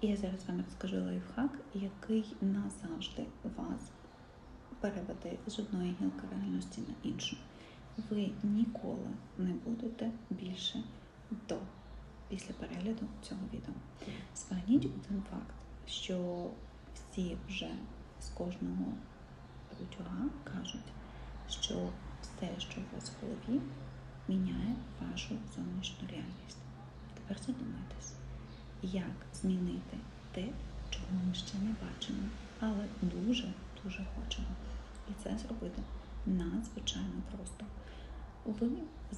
І я зараз вам розкажу лайфхак, який назавжди вас переведе з одної гілки реальності на іншу. Ви ніколи не будете більше до після перегляду цього відео. Зверніть один факт, що всі вже з кожного утюга кажуть, що все, що у вас в голові, міняє вашу зовнішню реальність. Тепер задумайтесь, як змінити те, чого ми ще не бачимо, але дуже-дуже хочемо. І це зробити надзвичайно просто. Ви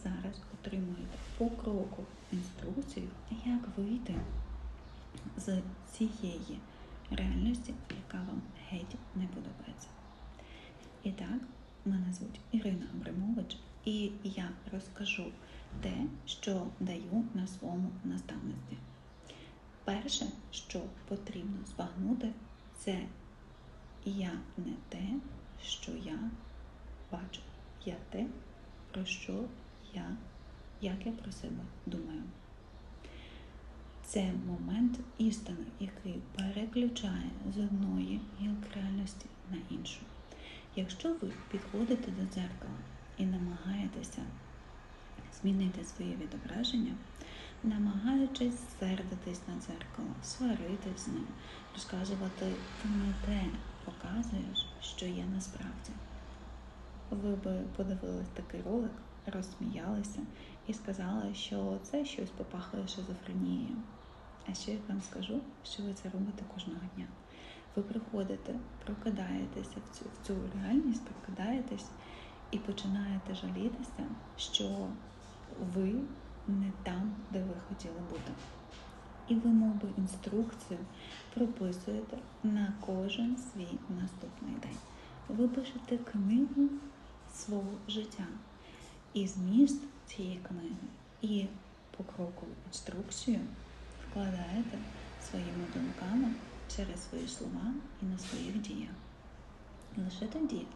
зараз отримуєте покрокову інструкцію, як вийти з цієї реальності, яка вам геть не подобається. І так, мене звуть Ірина Абрамович, і я розкажу те, що даю на своєму наставництві. Перше, що потрібно збагнути, це я не те, що я бачу. Я те, про що я, як я про себе думаю. Це момент істини, який переключає з одної гілки реальності на іншу. Якщо ви підходите до дзеркала і намагаєтеся змінити своє відображення, намагаючись сердитись на дзеркало, сваритись з ним, розказувати ти не те показуєш, що є насправді. Ви би подивились такий ролик, розсміялися і сказали, що це щось попахує шизофренією. А ще я вам скажу, що ви це робите кожного дня. Ви приходите, прокидаєтеся в цю, в цю реальність, прокидаєтесь і починаєте жалітися, що ви не там, де ви хотіли бути. І ви, мов би, інструкцію прописуєте на кожен свій наступний день. Ви пишете книгу свого життя. І зміст цієї книги, і покрокову інструкцію вкладаєте своїми думками через свої слова і на своїх діях. Лише тоді,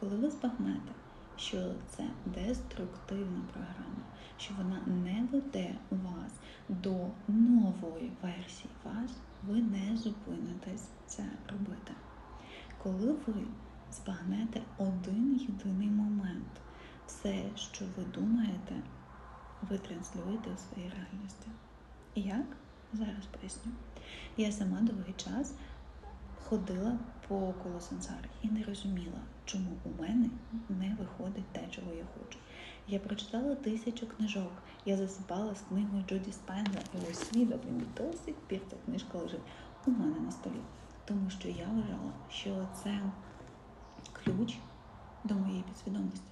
коли ви збагнете, що це деструктивна програма, що вона не веде вас до нової версії вас, ви не зупинитесь це робити. Коли ви збагнете один єдиний момент, все, що ви думаєте, ви транслюєте у своїй реальності. Як? Зараз поясню. Я сама довгий час ходила по коло сансари і не розуміла, чому у мене не виходить те, чого я хочу. Я прочитала тисячу книжок. Я засипала з книгою Джоді Спенза, і ось свідок він до сих пір ця книжка лежить у мене на столі. Тому що я вважала, що це ключ до моєї підсвідомості.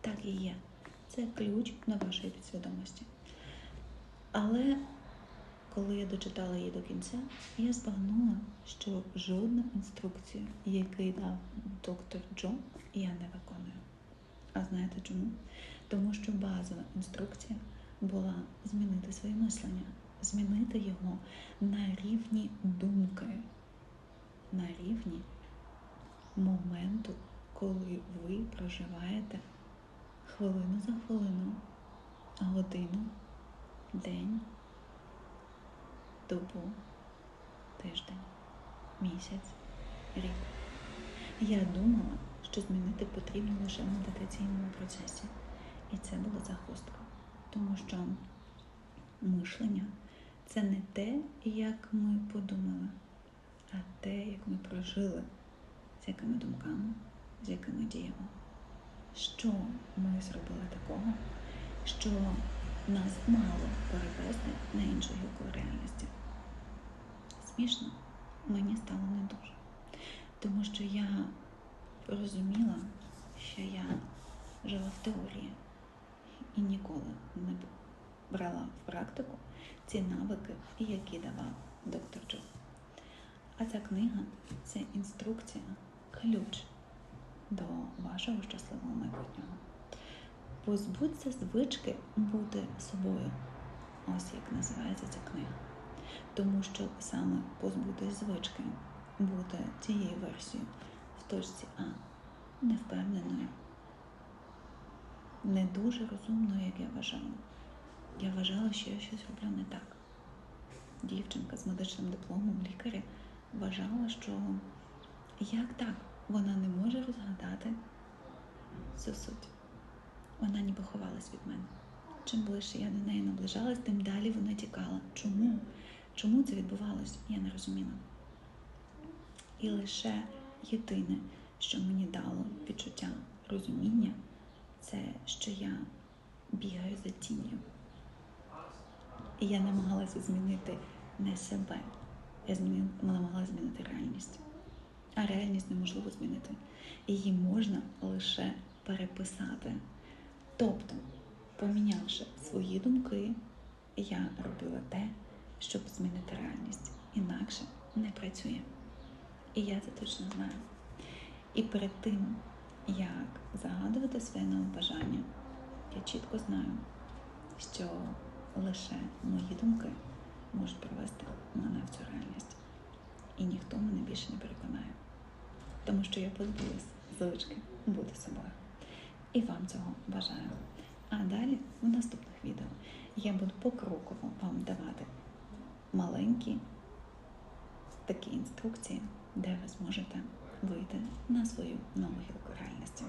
Так і є. Це ключ до вашої підсвідомості. Але коли я дочитала її до кінця, я збагнула, що жодну інструкцію, яку дав доктор Джо, я не виконую. А знаєте чому? Тому що базова інструкція була змінити своє мислення, змінити його на рівні думки, на рівні моменту, коли ви проживаєте хвилину за хвилину, годину, день, добу, тиждень, місяць, рік. Я думала, що змінити потрібно лише в медитаційному процесі. І це була загвоздка. Тому що мишлення це не те, як ми подумали, а те, як ми прожили, з якими думками, з якими діями. Що ми зробили такого, що нас мало перевести на іншу гілку реальності. Смішно, мені стало не дуже. Тому що я розуміла, що я жила в теорії і ніколи не брала в практику ці навики, які давав доктор Джо. А ця книга це інструкція, ключ до вашого щасливого майбутнього. Позбудься звички бути собою. Ось як називається ця книга. Тому що саме позбутись звички бути цією версією в точці А невпевненою, не дуже розумною, як я вважала. Я вважала, що я щось роблю не так. дівчинка з медичним дипломом лікаря вважала, що як так вона не може розгадати цю суть. Вона ніби ховалась від мене. Чим ближче я до неї наближалась, тим далі вона тікала. Чому? Чому це відбувалось? Я не розуміла. І лише єдине, що мені дало відчуття розуміння, це що я бігаю за тінню. І я намагалася змінити не себе, я намагалася змінити реальність. А реальність неможливо змінити. Її можна лише переписати. Тобто, помінявши свої думки, я робила те, щоб змінити реальність. Інакше не працює. І я це точно знаю. І перед тим, як загадувати своє нове бажання, я чітко знаю, що лише мої думки можуть привести мене в цю реальність. І ніхто мене більше не переконає. Тому що я позбулась звички бути собою. І вам цього бажаю. А далі в наступних відео я буду покроково вам давати маленькі такі інструкції, де ви зможете вийти на свою нову гілку реальності.